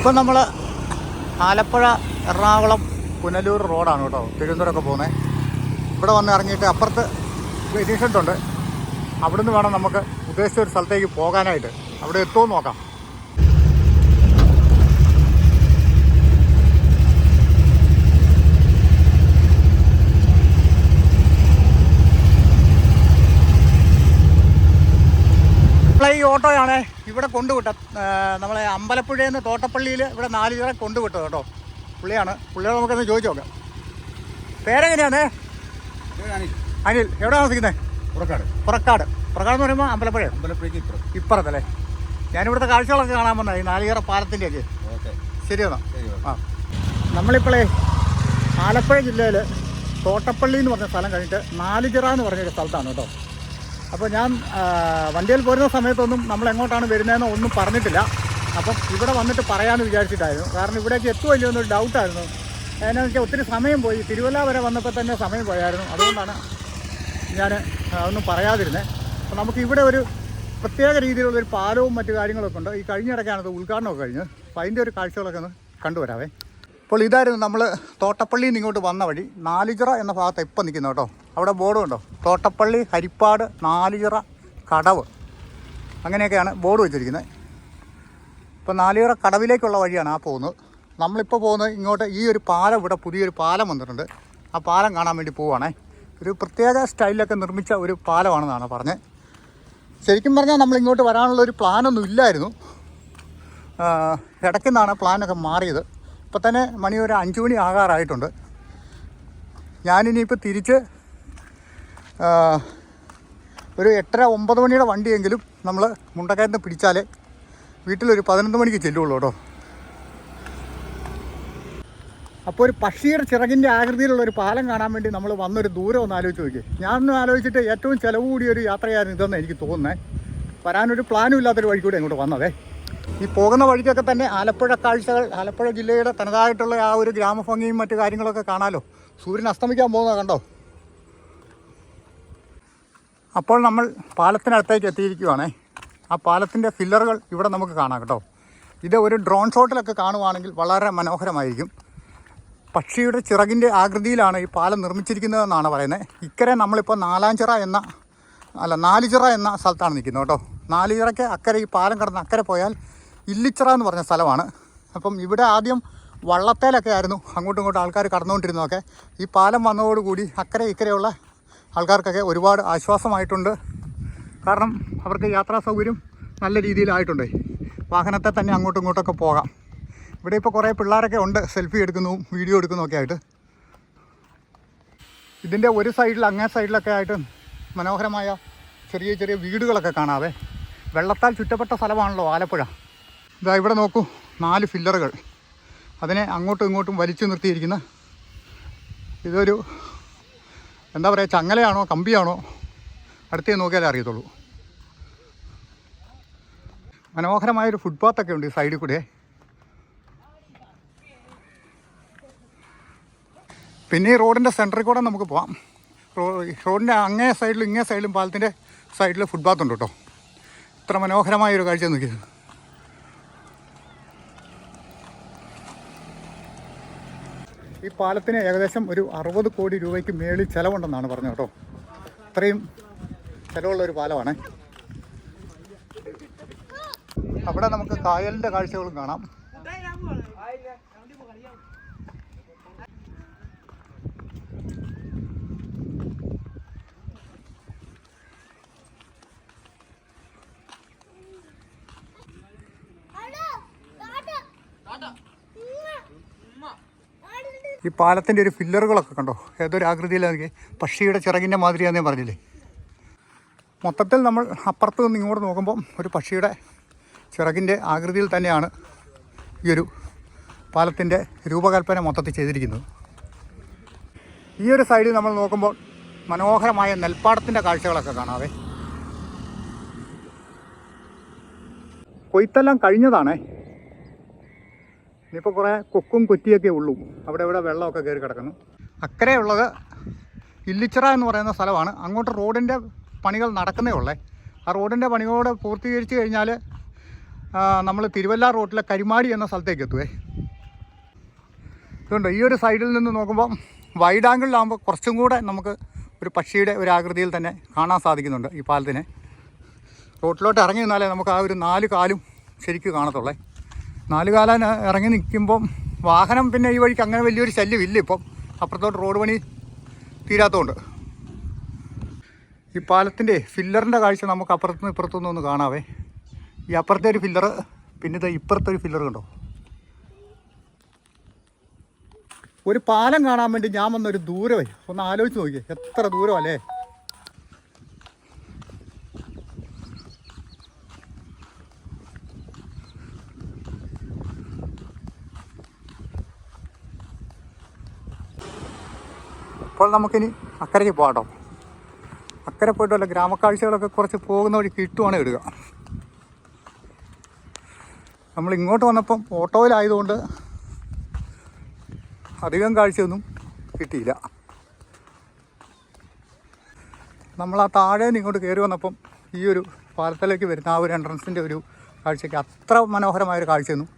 ഇപ്പം നമ്മൾ ആലപ്പുഴ എറണാകുളം പുനലൂർ റോഡാണ് കേട്ടോ തിരുവനന്തപുരമൊക്കെ പോകുന്നത് ഇവിടെ വന്ന് ഇറങ്ങിയിട്ട് അപ്പുറത്ത് ഉണ്ട്. അവിടുന്ന് വേണം നമുക്ക് ഉദ്ദേശിച്ച ഒരു സ്ഥലത്തേക്ക് പോകാനായിട്ട്. അവിടെ എത്തുമോ നോക്കാം. ഈ ഓട്ടോയാണ്? ഇവിടെ കൊണ്ടുവിട്ട നമ്മളെ അമ്പലപ്പുഴയിൽ നിന്ന് തോട്ടപ്പള്ളിയിൽ ഇവിടെ നാല് പേരെ കൊണ്ടുവിട്ടത് കേട്ടോ. പുള്ളിയാണ്. പുള്ളിയോട് നമുക്കൊന്ന് ചോദിച്ചു നോക്കാം. പേരെങ്ങനെയാണ്? അനിൽ. എവിടെ താമസിക്കുന്നത് പുറക്കാട്. പുറക്കാട്. പുറക്കാട് എന്ന് പറയുമ്പോൾ അമ്പലപ്പുഴ അമ്പലപ്പുഴയ്ക്ക് ഇപ്പുറം. ഇപ്പുറത്തല്ലേ? ഞാനിവിടുത്തെ കാഴ്ചകളൊക്കെ കാണാൻ വന്നത്. ഈ നാലുകേറ പാലത്തിന്റെയൊക്കെ ഓക്കെ. ശരി എന്നാ. ആ. നമ്മളിപ്പോഴേ ആലപ്പുഴ ജില്ലയിൽ തോട്ടപ്പള്ളി എന്ന് പറഞ്ഞ സ്ഥലം കഴിഞ്ഞിട്ട് നാലുചിറ എന്ന് പറഞ്ഞൊരു സ്ഥലത്താണ് കേട്ടോ. അപ്പോൾ ഞാൻ വണ്ടിയിൽ പോരുന്ന സമയത്തൊന്നും നമ്മൾ എങ്ങോട്ടാണ് വരുന്നതെന്ന് ഒന്നും പറഞ്ഞിട്ടില്ല. അപ്പം ഇവിടെ വന്നിട്ട് പറയാമെന്ന് വിചാരിച്ചിട്ടായിരുന്നു. കാരണം ഇവിടേക്ക് എത്തുമോ ഇല്ലയോ എന്നൊരു ഡൗട്ടായിരുന്നു. എന്നാന്ന് വെച്ചാൽ ഒത്തിരി സമയം പോയി. തിരുവല്ല വരെ വന്നപ്പോൾ തന്നെ സമയം പോയായിരുന്നു. അതുകൊണ്ടാണ് ഞാൻ ഒന്നും പറയാതിരുന്നത് അപ്പോൾ നമുക്ക് ഇവിടെ ഒരു പ്രത്യേക രീതിയിലുള്ള ഒരു പാലവും മറ്റു കാര്യങ്ങളൊക്കെ ഉണ്ട്. ഈ കഴിഞ്ഞിടയ്ക്കാണ് അത് ഉദ്ഘാടനമൊക്കെ കഴിഞ്ഞ്. അപ്പോൾ അതിന്റെ ഒരു കാഴ്ചകളൊക്കെ ഒന്ന് കണ്ടുവരാവേ. അപ്പോൾ ഇതായിരുന്നു നമ്മൾ തോട്ടപ്പള്ളിയിൽ നിന്ന് ഇങ്ങോട്ട് വന്ന വഴി. നാലുചിറ എന്ന ഭാഗത്ത് ഇപ്പം നിൽക്കുന്നു കേട്ടോ. അവിടെ ബോർഡ് ഉണ്ടോ തോട്ടപ്പള്ളി ഹരിപ്പാട് നാലുചിറ കടവ്. അങ്ങനെയൊക്കെയാണ് ബോർഡ് വെച്ചിരിക്കുന്നത്. ഇപ്പോൾ നാലുചിറ കടവിലേക്കുള്ള വഴിയാണ് ആ പോകുന്നത്. നമ്മളിപ്പോൾ പോകുന്നത് ഇങ്ങോട്ട് ഈ ഒരു പാലം ഇവിടെ പുതിയൊരു പാലം വന്നിട്ടുണ്ട്. ആ പാലം കാണാൻ വേണ്ടി പോവുകയാണേ. ഒരു പ്രത്യേക സ്റ്റൈലിലൊക്കെ നിർമ്മിച്ച ഒരു പാലമാണെന്നാണ് പറഞ്ഞത്. ശരിക്കും പറഞ്ഞാൽ നമ്മൾ ഇങ്ങോട്ട് വരാനുള്ള ഒരു പ്ലാനൊന്നും ഇല്ലായിരുന്നു. ഇടയ്ക്ക് ഇടയ്ക്കുന്നാണ് പ്ലാനൊക്കെ മാറിയത്. ഇപ്പം തന്നെ മണി ഒരു അഞ്ച് മണി ആകാറായിട്ടുണ്ട്. ഞാനിനിയിപ്പോൾ തിരിച്ച് ഒരു എട്ടര ഒമ്പത് മണിയുടെ വണ്ടിയെങ്കിലും നമ്മൾ മുണ്ടക്കയത്ത് പിടിച്ചാലേ വീട്ടിലൊരു പതിനൊന്ന് മണിക്ക് ചെല്ലുള്ളൂ കേട്ടോ. അപ്പോൾ ഒരു പക്ഷിയുടെ ചിറകിന്റെ ആകൃതിയിലുള്ള ഒരു പാലം കാണാൻ വേണ്ടി നമ്മൾ വന്നൊരു ദൂരം ഒന്ന് ആലോചിച്ച് നോക്കി ഞാനൊന്നും ആലോചിച്ചിട്ട് ഏറ്റവും ചിലവ് കൂടിയൊരു യാത്രയായിരുന്നു ഇതെന്ന് എനിക്ക് തോന്നുന്നത് വരാനൊരു പ്ലാനും ഇല്ലാത്തൊരു വഴി കൂടെ ഇങ്ങോട്ട് വന്നതേ. ഈ പോകുന്ന വഴിക്കൊക്കെ തന്നെ ആലപ്പുഴ കാഴ്ചകൾ ആലപ്പുഴ ജില്ലയുടെ തനതായിട്ടുള്ള ആ ഒരു ഗ്രാമഭംഗിയും മറ്റു കാര്യങ്ങളൊക്കെ കാണാമല്ലോ സൂര്യൻ അസ്തമിക്കാൻ പോകുന്നത് കണ്ടോ? അപ്പോൾ നമ്മൾ പാലത്തിനടുത്തേക്ക് എത്തിയിരിക്കുവാണേ. ആ പാലത്തിന്റെ ഫില്ലറുകൾ ഇവിടെ നമുക്ക് കാണാം കേട്ടോ. ഇത് ഒരു ഡ്രോൺ ഷോട്ടിലൊക്കെ കാണുവാണെങ്കിൽ വളരെ മനോഹരമായിരിക്കും. പക്ഷിയുടെ ചിറകിന്റെ ആകൃതിയിലാണ് ഈ പാലം നിർമ്മിച്ചിരിക്കുന്നതെന്നാണ് പറയുന്നത്. ഇക്കരെ നമ്മളിപ്പോൾ നാലാഞ്ചിറ എന്ന അല്ല നാലുചിറ എന്ന സ്ഥലത്താണ് നിൽക്കുന്നത് കേട്ടോ. നാലുചിറയ്ക്ക് അക്കരെ ഈ പാലം കടന്ന് അക്കരെ പോയാൽ ഇല്ലിച്ചിറ എന്ന് പറഞ്ഞ സ്ഥലമാണ്. അപ്പം ഇവിടെ ആദ്യം വള്ളത്തേലൊക്കെ ആയിരുന്നു. അങ്ങോട്ടും ഇങ്ങോട്ടും ആൾക്കാർ കടന്നുകൊണ്ടിരുന്നതൊക്കെ. ഈ പാലം വന്നതോടുകൂടി അക്കരെ ഇക്കരെയുള്ള ആൾക്കാർക്കൊക്കെ ഒരുപാട് ആശ്വാസമായിട്ടുണ്ട്. കാരണം അവർക്ക് യാത്രാ സൗകര്യം നല്ല രീതിയിലായിട്ടുണ്ട്. വാഹനത്തെ തന്നെ അങ്ങോട്ടും ഇങ്ങോട്ടൊക്കെ പോകാം. ഇവിടെ ഇപ്പോൾ കുറേ പിള്ളേരൊക്കെ ഉണ്ട്. സെൽഫി എടുക്കുന്നതും വീഡിയോ എടുക്കുന്നതൊക്കെ ആയിട്ട്. ഇതിന്റെ ഒരു സൈഡിൽ അങ്ങേ സൈഡിലൊക്കെ ആയിട്ട് മനോഹരമായ ചെറിയ ചെറിയ വീടുകളൊക്കെ കാണാവേ. വെള്ളത്താൽ ചുറ്റപ്പെട്ട സ്ഥലമാണല്ലോ ആലപ്പുഴ. ഇതാ ഇവിടെ നോക്കൂ നാല് ഫില്ലറുകൾ അതിനെ അങ്ങോട്ടും ഇങ്ങോട്ടും വലിച്ചു നിർത്തിയിരിക്കുന്ന ഇതൊരു എന്താ പറയുക ചങ്ങലയാണോ കമ്പിയാണോ? അടുത്തേ നോക്കിയാലേ അറിയത്തുള്ളൂ. മനോഹരമായൊരു ഫുട്പാത്തൊക്കെ ഉണ്ട് ഈ സൈഡിൽ കൂടെ. പിന്നെ ഈ റോഡിന്റെ സെന്ററിൽ കൂടെ നമുക്ക് പോവാം. റോഡിന്റെ അങ്ങേ സൈഡിലും ഇങ്ങേ സൈഡിലും പാലത്തിന്റെ സൈഡിൽ ഫുട്പാത്ത് ഉണ്ട് കേട്ടോ. ഇത്ര മനോഹരമായൊരു കാഴ്ച നോക്കിയത് ഈ പാലത്തിന് ഏകദേശം ഒരു അറുപത് കോടി രൂപയ്ക്ക് മേളിൽ ചിലവുണ്ടെന്നാണ് പറഞ്ഞത് കേട്ടോ. ഇത്രയും ചിലവുള്ള ഒരു പാലമാണ്. അവിടെ നമുക്ക് കായലിന്റെ കാഴ്ചകളും കാണാം. ഈ പാലത്തിന്റെ ഒരു ഫില്ലറുകളൊക്കെ കണ്ടോ? ഏതൊരു ആകൃതിയിലാണെങ്കിൽ പക്ഷിയുടെ ചിറകിന്റെ മാതിരിയാണെന്ന് ഞാൻ പറഞ്ഞില്ലേ? മൊത്തത്തിൽ നമ്മൾ അപ്പുറത്ത് നിന്ന് ഇങ്ങോട്ട് നോക്കുമ്പോൾ ഒരു പക്ഷിയുടെ ചിറകിന്റെ ആകൃതിയിൽ തന്നെയാണ് ഈ ഒരു പാലത്തിന്റെ രൂപകൽപ്പന മൊത്തത്തിൽ ചെയ്തിരിക്കുന്നത്. ഈ ഒരു സൈഡിൽ നമ്മൾ നോക്കുമ്പോൾ മനോഹരമായ നെൽപ്പാടത്തിന്റെ കാഴ്ചകളൊക്കെ കാണാവേ. കൊയ്ത്തെല്ലാം കഴിഞ്ഞതാണേ. ഇനിയിപ്പോൾ കുറേ കൊക്കും കൊറ്റിയൊക്കെ ഉള്ളൂ. അവിടെ ഇവിടെ വെള്ളമൊക്കെ കയറി കിടക്കുന്നു. അക്കരെ ഉള്ളത് ഇല്ലിച്ചിറ എന്ന് പറയുന്ന സ്ഥലമാണ്. അങ്ങോട്ട് റോഡിന്റെ പണികൾ നടക്കുന്നേ ഉള്ളേ. ആ റോഡിന്റെ പണികളോട് പൂർത്തീകരിച്ച് കഴിഞ്ഞാൽ നമ്മൾ തിരുവല്ല റോഡിലെ കരിമാടി എന്ന സ്ഥലത്തേക്ക് എത്തുവേ. ഇതുകൊണ്ട് ഈ ഒരു സൈഡിൽ നിന്ന് നോക്കുമ്പോൾ വൈഡ് ആംഗിളിലാകുമ്പോൾ കുറച്ചും കൂടെ നമുക്ക് ഒരു പക്ഷിയുടെ ഒരു ആകൃതിയിൽ തന്നെ കാണാൻ സാധിക്കുന്നുണ്ട് ഈ പാലത്തിനെ. റോട്ടിലോട്ട് ഇറങ്ങി നിന്നാലേ നമുക്ക് ആ ഒരു നാല് കാലും ശരിക്കും കാണത്തുള്ളേ. നാല് കാലാൻ ഇറങ്ങി നിൽക്കുമ്പം വാഹനം പിന്നെ ഈ വഴിക്ക് അങ്ങനെ വലിയൊരു ശല്യമില്ല ഇപ്പം. അപ്പുറത്തോട്ട് റോഡ് പണി തീരാത്തതുകൊണ്ട് ഈ പാലത്തിന്റെ ഫില്ലറിന്റെ കാഴ്ച നമുക്ക് അപ്പുറത്തുനിന്ന് ഇപ്പുറത്തുനിന്ന് ഒന്ന് കാണാവേ. ഈ അപ്പുറത്തെ ഒരു ഫില്ലർ പിന്നെ ഇത് ഇപ്പുറത്തെ ഒരു ഫില്ലർ കണ്ടോ? ഒരു പാലം കാണാൻ വേണ്ടി ഞാൻ വന്നൊരു ദൂരമേ ഒന്ന് ആലോചിച്ച് നോക്കിയേ എത്ര ദൂരമല്ലേ? അപ്പോൾ നമുക്കിനി അക്കരയ്ക്ക് പോകാം അക്കരെ പോയിട്ട് വല്ല ഗ്രാമക്കാഴ്ചകളൊക്കെ കുറച്ച് പോകുന്ന വഴി കിട്ടുവാണ് ഇടുക. നമ്മൾ ഇങ്ങോട്ട് വന്നപ്പം ഓട്ടോയിലായതുകൊണ്ട് അധികം കാഴ്ചയൊന്നും കിട്ടിയില്ല. നമ്മൾ ആ താഴെ ഇങ്ങോട്ട് കയറി വന്നപ്പം ഈ ഒരു പാലത്തിലേക്ക് വരുന്ന ആ ഒരു എൻട്രൻസിന്റെ ഒരു കാഴ്ചയ്ക്ക് അത്ര മനോഹരമായൊരു കാഴ്ചയൊന്നും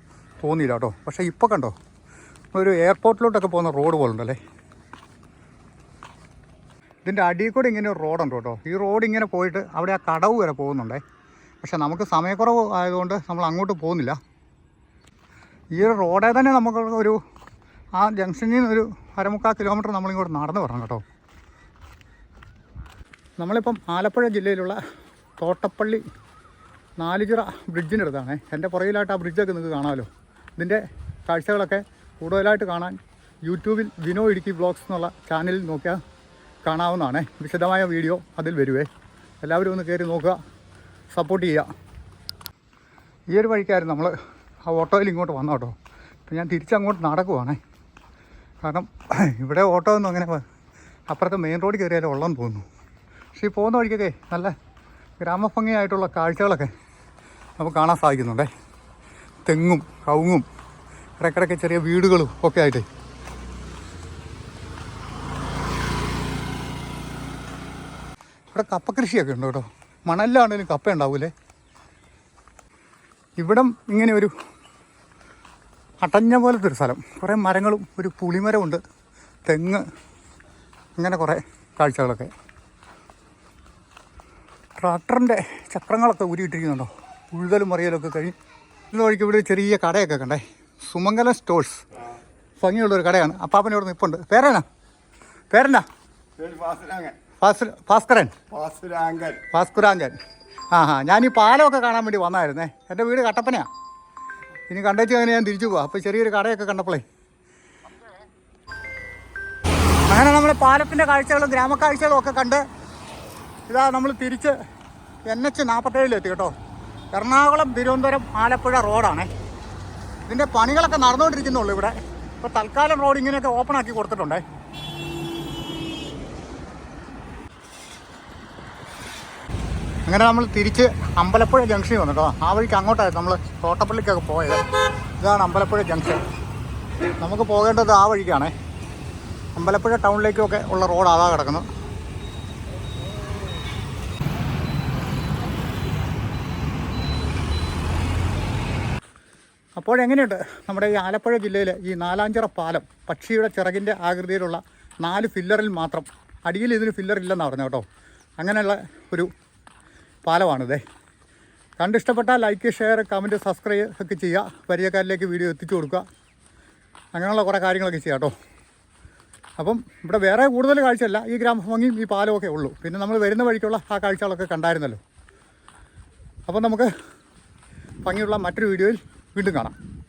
തോന്നിയില്ല കേട്ടോ. പക്ഷേ ഇപ്പോൾ കണ്ടോ? ഒരു എയർപോർട്ടിലോട്ടൊക്കെ പോകുന്ന റോഡ് പോലുണ്ടല്ലേ? ഇതിന്റെ അടിയിൽ കൂടെ ഇങ്ങനെ ഒരു റോഡുണ്ട് കേട്ടോ. ഈ റോഡ് ഇങ്ങനെ പോയിട്ട് അവിടെ ആ കടവ് വരെ പോകുന്നുണ്ടേ. പക്ഷെ നമുക്ക് സമയക്കുറവ് ആയതുകൊണ്ട് നമ്മൾ അങ്ങോട്ട് പോകുന്നില്ല. ഈ ഒരു റോഡേ തന്നെ നമുക്ക് ഒരു ആ ജംഗ്ഷനിൽ നിന്ന് ഒരു അരമുക്കാൽ കിലോമീറ്റർ നമ്മളിങ്ങോട്ട് നടന്ന് വരണം കേട്ടോ. നമ്മളിപ്പം ആലപ്പുഴ ജില്ലയിലുള്ള തോട്ടപ്പള്ളി നാലുചിറ ബ്രിഡ്ജിന്റെ എന്റെ പുറകിലായിട്ട് ആ ബ്രിഡ്ജൊക്കെ നിങ്ങൾക്ക് കാണാമല്ലോ. ഇതിന്റെ കാഴ്ചകളൊക്കെ കൂടുതലായിട്ട് കാണാൻ യൂട്യൂബിൽ വിനോ ഇടുക്കി ബ്ലോഗ്സ് എന്നുള്ള ചാനലിൽ നോക്കിയാൽ കാണാവുന്നതാണ്. വിശദമായ വീഡിയോ അതിൽ വരുവേ. എല്ലാവരും ഒന്ന് കയറി നോക്കുക. സപ്പോർട്ട് ചെയ്യുക. ഈ ഒരു വഴിക്കായിരുന്നു നമ്മൾ ആ ഓട്ടോയിൽ ഇങ്ങോട്ട് വന്ന കേട്ടോ. അപ്പം ഞാൻ തിരിച്ചങ്ങോട്ട് നടക്കുവാണേ. കാരണം ഇവിടെ ഓട്ടോ ഒന്നും അങ്ങനെ അപ്പുറത്തെ മെയിൻ റോഡിൽ കയറിയാലും ഉള്ളെന്ന് തോന്നുന്നു. പക്ഷേ ഈ പോകുന്ന വഴിക്കൊക്കെ നല്ല ഗ്രാമഭംഗിയായിട്ടുള്ള കാഴ്ചകളൊക്കെ നമുക്ക് കാണാൻ സാധിക്കുന്നുണ്ടേ. തെങ്ങും കവുങ്ങും ഇടയ്ക്കിടയ്ക്ക് ചെറിയ വീടുകളും ഒക്കെ ആയിട്ട് ഇവിടെ കപ്പ കൃഷിയൊക്കെ ഉണ്ട് കേട്ടോ. മണലിലാണെങ്കിലും കപ്പ ഉണ്ടാവൂലേ? ഇവിടം ഇങ്ങനെ ഒരു അടഞ്ഞ പോലത്തെ ഒരു സ്ഥലം. കുറേ മരങ്ങളും ഒരു പുളിമരമുണ്ട് തെങ്ങ് അങ്ങനെ കുറേ കാഴ്ചകളൊക്കെ. ട്രാക്ടറിന്റെ ചക്രങ്ങളൊക്കെ ഉരുയിട്ടിരിക്കുന്നുണ്ടോ ഉഴുതലും മറിയലൊക്കെ കഴിഞ്ഞ് ഇന്ന് വഴിക്ക് ഇവിടെ ചെറിയ കടയൊക്കെ കണ്ടേ. സുമംഗല സ്റ്റോഴ്സ്. ഭംഗിയുള്ളൊരു കടയാണ്. അപ്പാപ്പനെ ഇവിടെ നിപ്പുണ്ട് പേരെന്നാ? പേരെന്നാ? ഭാസ്കരൻ ഭാസ്കുരാങ്കൻ ഭാസ്കുരാഞ്ചൻ ആ ഹാ ഞാൻ ഈ പാലമൊക്കെ കാണാൻ വേണ്ടി വന്നായിരുന്നേ. എന്റെ വീട് കട്ടപ്പനയാണ് ഇനി കണ്ടേച്ച് അങ്ങനെ ഞാൻ തിരിച്ചു പോവാം. അപ്പോൾ ചെറിയൊരു കടയൊക്കെ കണ്ടപ്പോളേ. അങ്ങനെ നമ്മൾ പാലത്തിന്റെ കാഴ്ചകളും ഗ്രാമക്കാഴ്ചകളും ഒക്കെ കണ്ട് ഇതാ നമ്മൾ തിരിച്ച് എൻ എച്ച് നാൽപ്പത്തേഴിലെത്തി കേട്ടോ. എറണാകുളം തിരുവനന്തപുരം ആലപ്പുഴ റോഡാണേ. ഇതിന്റെ പണികളൊക്കെ നടന്നുകൊണ്ടിരിക്കുന്നുള്ളൂ ഇവിടെ. ഇപ്പോൾ തൽക്കാലം റോഡ് ഇങ്ങനെയൊക്കെ ഓപ്പൺ ആക്കി കൊടുത്തിട്ടുണ്ടേ. അങ്ങനെ നമ്മൾ തിരിച്ച് അമ്പലപ്പുഴ ജംഗ്ഷനിൽ വന്നു കേട്ടോ. ആ വഴിക്ക് അങ്ങോട്ടായിരുന്നു നമ്മൾ തോട്ടപ്പള്ളിക്കൊക്കെ പോയത്. ഇതാണ് അമ്പലപ്പുഴ ജംഗ്ഷൻ. നമുക്ക് പോകേണ്ടത് ആ വഴിക്കാണ്. അമ്പലപ്പുഴ ടൗണിലേക്കൊക്കെ ഉള്ള റോഡ് അതാ കിടക്കുന്നത് അപ്പോഴെങ്ങനെയുണ്ട് നമ്മുടെ ഈ ആലപ്പുഴ ജില്ലയിൽ ഈ നാലാഞ്ചിറ പാലം? പക്ഷിയുടെ ചിറകിന്റെ ആകൃതിയിലുള്ള നാല് ഫില്ലറിൽ മാത്രം. അടിയിൽ ഇതിന് ഫില്ലർ ഇല്ലെന്നാണ് പറഞ്ഞു കേട്ടോ. അങ്ങനെയുള്ള ഒരു പാലമാണിതേ. കണ്ടിഷ്ടപ്പെട്ടാൽ ലൈക്ക് ഷെയർ കമന്റ് സബ്സ്ക്രൈബ് ഒക്കെ ചെയ്യുക. പരിചയക്കാരിലേക്ക് വീഡിയോ എത്തിച്ചു കൊടുക്കുക. അങ്ങനെയുള്ള കുറേ കാര്യങ്ങളൊക്കെ ചെയ്യാം കേട്ടോ. അപ്പം ഇവിടെ വേറെ കൂടുതൽ കാഴ്ചയല്ല. ഈ ഗ്രാമഭംഗിയും ഈ പാലമൊക്കെ ഉള്ളൂ. പിന്നെ നമ്മൾ വരുന്ന വഴിക്കുള്ള ആ കാഴ്ചകളൊക്കെ കണ്ടായിരുന്നല്ലോ. അപ്പം നമുക്ക് ഭംഗിയുള്ള മറ്റൊരു വീഡിയോയിൽ വീണ്ടും കാണാം.